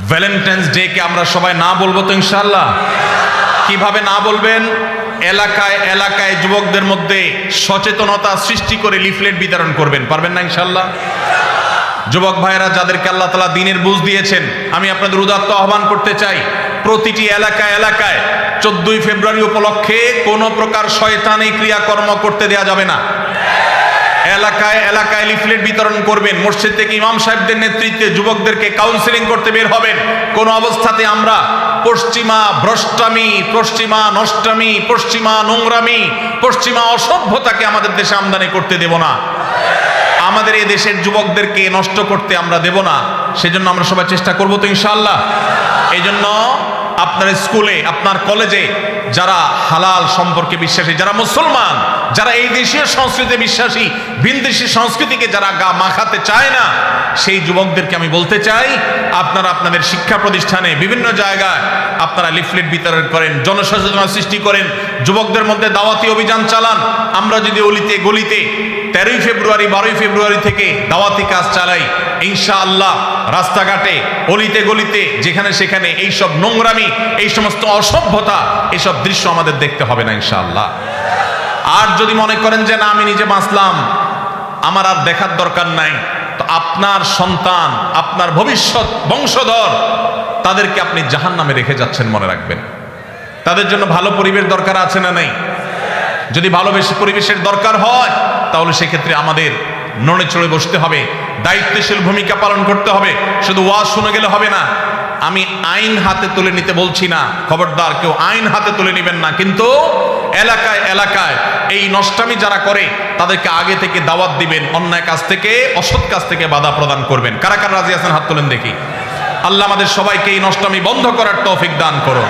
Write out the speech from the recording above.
Valentine's day কে আমরা সবাই না বলব তো ইনশাল্লাহ কীভাবে না বলবেন? এলাকায় এলাকায় যুবকদের মধ্যে সচেতনতা সৃষ্টি করে লিফলেট বিতরণ করবেন, পারবেন না ইনশাল্লাহ যুবক ভাইয়েরা, যাদেরকে আল্লাহ তালা দিনের বুঝ দিয়েছেন, আমি আপনাদের উদাত্ত আহ্বান করতে চাই, প্রতিটি এলাকায় এলাকায় চোদ্দই ফেব্রুয়ারি উপলক্ষে কোনো প্রকার শয়তানি ক্রিয়াকর্ম করতে দেয়া যাবে না। এলাকায় এলাকায় লিফলেট বিতরণ করবেন। মসজিদ থেকে ইমাম সাহেবদের নেতৃত্বে যুবকদেরকে কাউন্সিলিং করতে বের হবেন। কোন অবস্থাতে আমরা পশ্চিমা ভ্রষ্টামি, পশ্চিমা নষ্টামি, পশ্চিমা নোংরামি, পশ্চিমা অসভ্যতাকে আমাদের দেশে আমদানি করতে দেব না। আমাদের এই দেশের যুবকদেরকে নষ্ট করতে আমরা দেব না। সেজন্য আমরা সবাই চেষ্টা করব তো ইনশাআল্লাহ। এই জন্য আপনার স্কুলে, আপনার কলেজে যারা হালাল সম্পর্কে বিশ্বাসী, যারা মুসলমান যারা এই দেশীয় সংস্কৃতিতে বিশ্বাসী ভিনদেশী সংস্কৃতিকে যারা গা মাখাতে চায় না, সেই যুবকদেরকে আমি বলতে চাই, আপনারা আপনাদের শিক্ষা প্রতিষ্ঠানে বিভিন্ন জায়গায় আপনারা লিফলেট বিতরণ করেন, জনসচেতনতা সৃষ্টি করেন, যুবকদের মধ্যে দাওয়াতি অভিযান চালান। আমরা যদি অলিতে, গলিতে তেরোই ফেব্রুয়ারি, বারোই ফেব্রুয়ারি থেকে দাওয়াতি কাজ চালাই, ইনশাআল্লাহ রাস্তাঘাটে, অলিতে, গলিতে, যেখানে সেখানে এইসব নোংরামি, এই সমস্ত অসভ্যতা এইসব দৃশ্য আমাদের দেখতে হবে না, ইনশাআল্লাহ। আর যদি মনে করেন যে না, আমি নিজে বাঁচলাম, আমার আর দেখার দরকার নাই, তো আপনার সন্তান, আপনার ভবিষ্যৎ বংশধর, তাদেরকে আপনি জাহান নামে রেখে যাচ্ছেন মনে রাখবেন। তাদের জন্য ভালো পরিবেশ দরকার আছে না নেই? যদি ভালোবেসে পরিবেশের দরকার হয়, তাহলে সেক্ষেত্রে আমাদের নড়ে চড়ে বসতে হবে, দায়িত্বশীল ভূমিকা পালন করতে হবে, শুধু ওয়াজ শুনে গেলে হবে না। আমি আইন হাতে তুলে নিতে বলছি না, খবরদার, কেউ আইন হাতে তুলে নেবেন না, কিন্তু এলাকায় এলাকায় এই নষ্টামি যারা করে, তাদেরকে আগে থেকে দাওয়াত দিবেন, অন্যায় কাজ থেকে, অসৎ কাজ থেকে বাধা প্রদান করবেন। কারা কারা রাজি আছেন হাত তোলেন দেখি। আল্লাহ আমাদের সবাইকে এই নষ্টামি বন্ধ করার তৌফিক দান করুন।